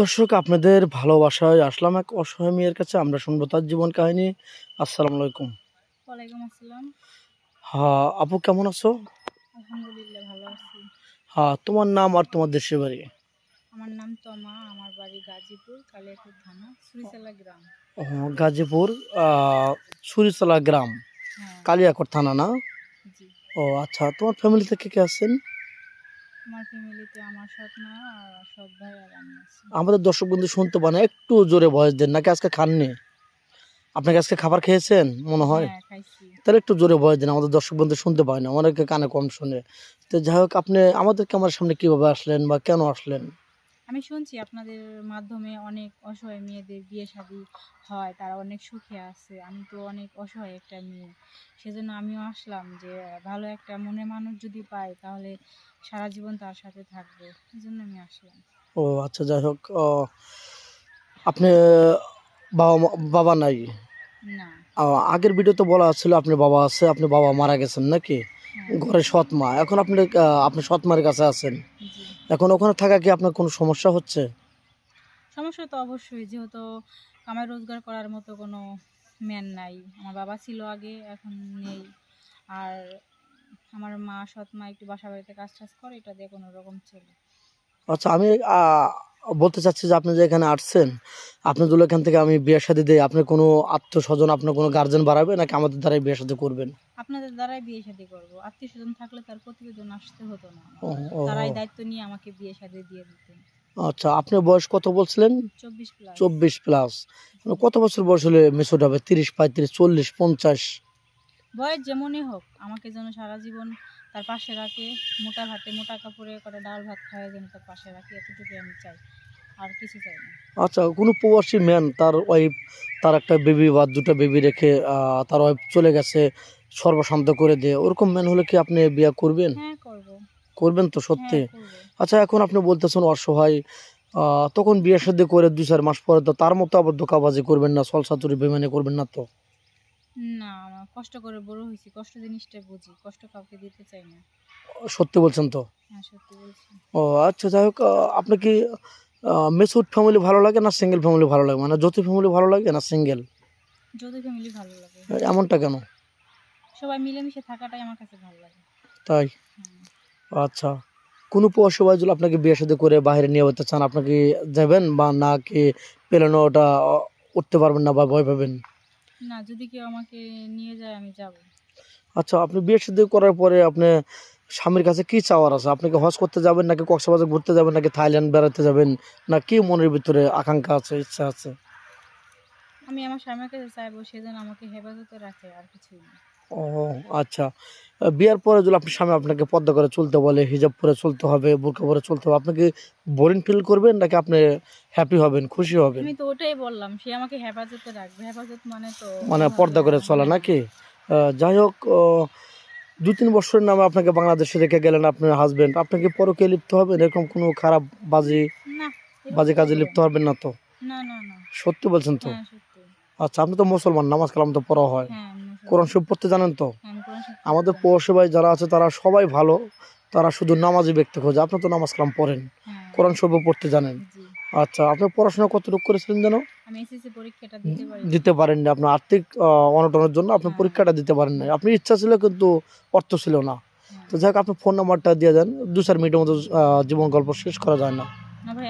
দর্শক আপনাদের ভালোবাসায় আসলাম এক অসহায় মেয়ের কাছে। আমরা শুনব তার জীবন কাহিনী। আসসালাম আলাইকুম। ওয়ালাইকুম আসসালাম। হ্যাঁ আপু কেমন আছো? আলহামদুলিল্লাহ ভালো আছি। হ্যাঁ তোমার নাম আর তোমার দেশের বাড়ি? আমার নাম তমা আমার বাড়ি গাজীপুর কালিয়াকুর থানা সুরিচালা গ্রাম। ও, গাজীপুর ছুরিতলা গ্রাম হ্যাঁ। কালিয়াকর থানা না? ও আচ্ছা তোমার ফ্যামিলি থেকে কে আছেন? আমার ফ্যামিলিতে আমার সৎ মা আর সৎ ভাই আর আমি আছি। আমাদের দর্শক বন্ধু শুনতে পান একটু জোরে বয়স দেন নাকি আজকে খাননি? আপনাকে আজকে খাবার খেয়েছেন মনে হয়? হ্যাঁ খাইছি। তাহলে একটু জোরে বয়স দেন আমাদের দর্শক বন্ধু শুনতে পায় না অনেকে কানে কম শুনে। তো যাই হোক আপনি আমাদের ক্যামেরার সামনে কীভাবে আসলেন বা কেন আসলেন? আমি শুনছি আপনাদের মাধ্যমে অনেক অসহায় মেয়েদের বিয়ে শাদী হয় তারা অনেক সুখে আছে। আমি তো অনেক অসহায় একটা মেয়ে। সেজন্য আমিও আসলাম যে ভালো একটা মনে মানুষ যদি পাই তাহলে সারা জীবন তার সাথে থাকব। এই জন্য আমি আসলাম। ও আচ্ছা যাই হোক আপনি বাবা বাবা নাই? না। আগের ভিডিওতে বলা ছিল আপনি বাবা আছে আপনি বাবা মারা গেছেন নাকি? ঘরে সৎ মা এখন আপনি আপনি সৎ মার কাছে আছেন। এখন ওখানে থাকা কি আপনার কোনো সমস্যা হচ্ছে? সমস্যা তো অবশ্যই যেহেতু আমার রোজগার করার মতো কোনো ম্যান নাই। আমার বাবা ছিল আগে এখন নেই। আর আমার মা সৎ মা একটু বাসা বাড়িতে কাজ টাজ করে এটা দিয়ে কোনো রকম চলে। আচ্ছা আমি বলতে চাচ্ছি যে আপনি যে এখানে আসছেন আপনি যদি এখান থেকে আমি বিয়ে শাদি দিই আপনি কোনো আত্মীয় স্বজন আপনার কোনো গার্জেন বাড়াবে নাকি আমাদের দ্বারাই বিয়ে শাদি করবেন? আপনাদের দ্বারাই বিয়ে শাদী করব। আত্মীয় স্বজন থাকলে তার প্রতিবেদন আসতে হতো না তারাই দায়িত্ব নিয়ে আমাকে বিয়ে শাদী দিয়ে দিতেন। আচ্ছা আপনার বয়স কত বলছিলেন? চব্বিশ প্লাস চব্বিশ প্লাস কত বছর বয়স হলে মেসোড হবে? তিরিশ পঁয়ত্রিশ চল্লিশ পঞ্চাশ? বয়স যেমনই হোক আমাকে যেন সারা জীবন তার পাশে রাখে মোটা ভাতে মোটা কাপড়ে করে ডাল ভাত খাওয়া যেন তার পাশে রাখে এতটুকু আমি চাই। আর কিছু চাই না। আচ্ছা কোনো প্রবাসী ম্যান তার ওয়াইফ তার একটা বেবি বা দুটো বেবি রেখে তার ওয়াইফ চলে গেছে সর্বশান্ত করে দিয়ে ওরকম ম্যান হলে কি আপনি বিয়ে করবেন? হ্যাঁ করব। করবেন তো সত্যি। হ্যাঁ আচ্ছা এখন আপনি বলতেছেন অসহায় আহ, তখন বিয়ে শাদী করে দুই চার মাস পরে তো তার মতো আবার ধোকাবাজি করবেন না সলসাতুরি বেমানি করবেন না তো? না কষ্ট করে বড় হয়েছি। কষ্ট জিনিসটা বুঝি কষ্ট কাউকে দিতে চাই না। সত্যি বলছেন তো? হ্যাঁ সত্যি বলছি। ও আচ্ছা যাই হোক আপনি কি মেসুড ফ্যামিলি ভালো লাগে না সিঙ্গেল ফ্যামিলি ভালো লাগে? মানে জ্যোতি ফ্যামিলি ভালো লাগে না সিঙ্গেল যৌথ ফ্যামিলি ভালো লাগে। এমনটা কেন? সবাই মিলেমিশে থাকাটাই আমার কাছে ভালো লাগে। তাই। আচ্ছা। কোনো পশুবাই যদি আপনাকে বিয়ে সাথে করে বাইরে নিয়ে যেতে চান? আপনাকে যাবেন বা না কি পেলেন ওটা উঠতে পারবেন না বা ভয় পাবেন? না যদি কেউ আমাকে নিয়ে যায় আমি যাব। আচ্ছা আপনি বিয়ে শুদ্ধ করার পরে আপনি স্বামীর কাছে কি চাওয়ার আছে? আপনি কি হজ করতে যাবেন নাকি কক্সবাজার ঘুরতে যাবেন নাকি থাইল্যান্ড বেড়াতে যাবেন না কি মনের ভিতরে আকাঙ্ক্ষা আছে ইচ্ছা আছে? আমি আমার স্বামীর কাছে চাইব সেদিন আমাকে হেফাজতে রাখে আর কিছুই না। ও আচ্ছা। বিয়ের পরে যদি আপনি স্বামী আপনাকে পদ্মা করে চলতে বলে হিজাব পরে চলতে হবে বোরকা পরে চলতে হবে আপনি কি বোরিং ফিল করবেন নাকি আপনি হ্যাপি হবেন খুশি হবেন? আমি তো ওটাই বললাম সে আমাকে হেফাজতে রাখবে। হেফাজত মানে তো মানে পর্দা করে চলা। নাকি? যাই হোক দু তিন বছরের নামে আপনাকে বাংলাদেশে রেখে গেলেন আপনার হাজবেন্ড আপনাকে পরকে লিপ্ত হবেন? এরকম কোনো খারাপ বাজে না বাজে কাজে লিপ্ত হবেন না তো? না না না। সত্যি বলছেন তো? হ্যাঁ আচ্ছা আপনি তো মুসলমান নামাজ কালাম তো পড়া হয়। হ্যাঁ। কোরআন শরীফ পড়তে জানেন তো? হ্যাঁ, আমাদের পৌরসভায় যারা আছে তারা সবাই ভালো। তারা শুধু নামাজি ব্যক্তি খোঁজে। আপনি তো নামাজ কালাম পড়েন। হ্যাঁ। কোরআন শরীফ পড়তে জানেন। আচ্ছা আপনি পড়াশোনা কতটুকু করেছিলেন যেন? দিতে পারি পারেন না আপনার আর্থিক অনটনের জন্য আপনি হ্যাঁ। পরীক্ষাটা দিতে পারেন না আপনার ইচ্ছা ছিল কিন্তু অর্থ ছিল না। তো যাই হোক আপনি ফোন নাম্বারটা দিয়ে দেন। দু চার মিনিটের মতো জীবন গল্প শেষ করা যায় না। ভাই